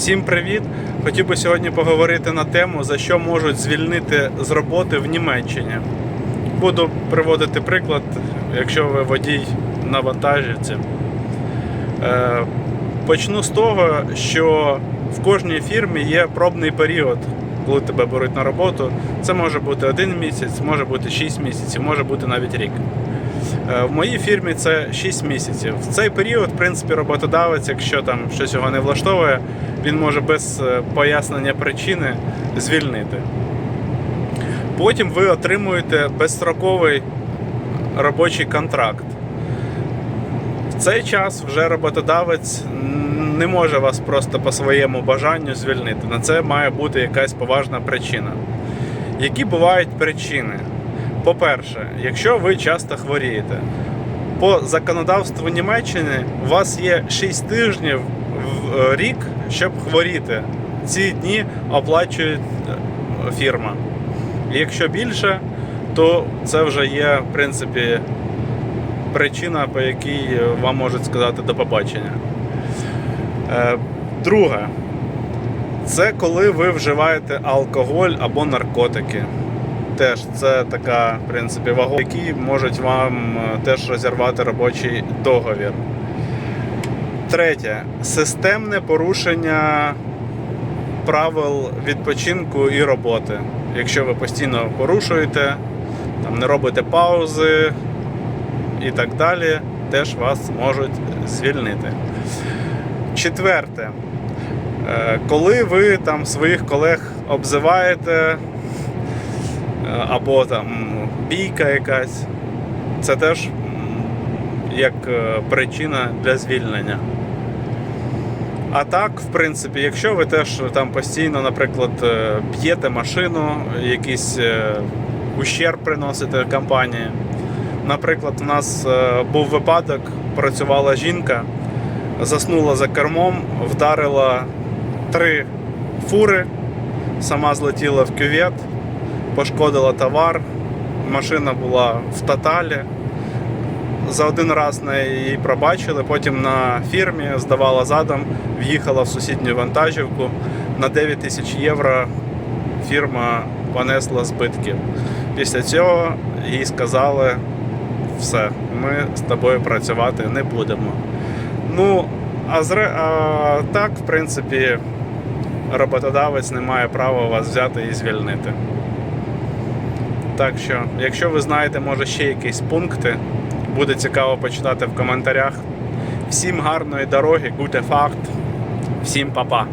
Всім привіт! Хотів би сьогодні поговорити на тему, за що можуть звільнити з роботи в Німеччині. Буду приводити приклад, якщо ви водій на вантажівці. Е, Почну з того, що в кожній фірмі є пробний період, коли тебе беруть на роботу. Це може бути один місяць, може бути 6 місяців, може бути навіть рік. Е, В моїй фірмі це 6 місяців. В цей період, в принципі, роботодавець, якщо там щось його не влаштовує, він може без е, пояснення причини звільнити. Потім ви отримуєте безстроковий робочий контракт. В цей час вже роботодавець не може вас просто по своєму бажанню звільнити. На це має бути якась поважна причина. Які бувають причини? По-перше, якщо ви часто хворієте, по законодавству Німеччини у вас є 6 тижнів в е, рік, щоб хворіти. Ці дні оплачує е, фірма. Якщо більше, то це вже є, в принципі, причина, по якій вам можуть сказати до побачення. Е, Друге, це коли ви вживаєте алкоголь або наркотики. Теж це така, в принципі, вага, які можуть вам е, теж розірвати робочий договір. Третє системне порушення правил відпочинку і роботи. Якщо ви постійно порушуєте, там не робите паузи і так далі, теж вас можуть звільнити. Четверте, Е, коли ви там своїх колег обзиваєте, або там бійка якась, це теж як е, причина для звільнення. А так, в принципі, якщо ви теж там постійно, наприклад, е, б'єте машину, якийсь е, ущерб приносите компанії. Наприклад, у нас е, був випадок, працювала жінка, заснула за кермом, вдарила три фури, сама злетіла в кювет, пошкодила товар, машина була в тоталі. За один раз на її пробачили, потім на фірмі здавала задом, в'їхала в сусідню вантажівку. На 9 тисяч євро фірма понесла збитків. Після цього їй сказали, все, ми з тобою працювати не будемо. Ну, а, зре... а так, в принципі, роботодавець не має права вас взяти і звільнити. Так що, якщо ви знаєте, може ще якісь пункти, буде цікаво почитати в коментарях. Всім гарної дороги, гуте факт, всім па-па.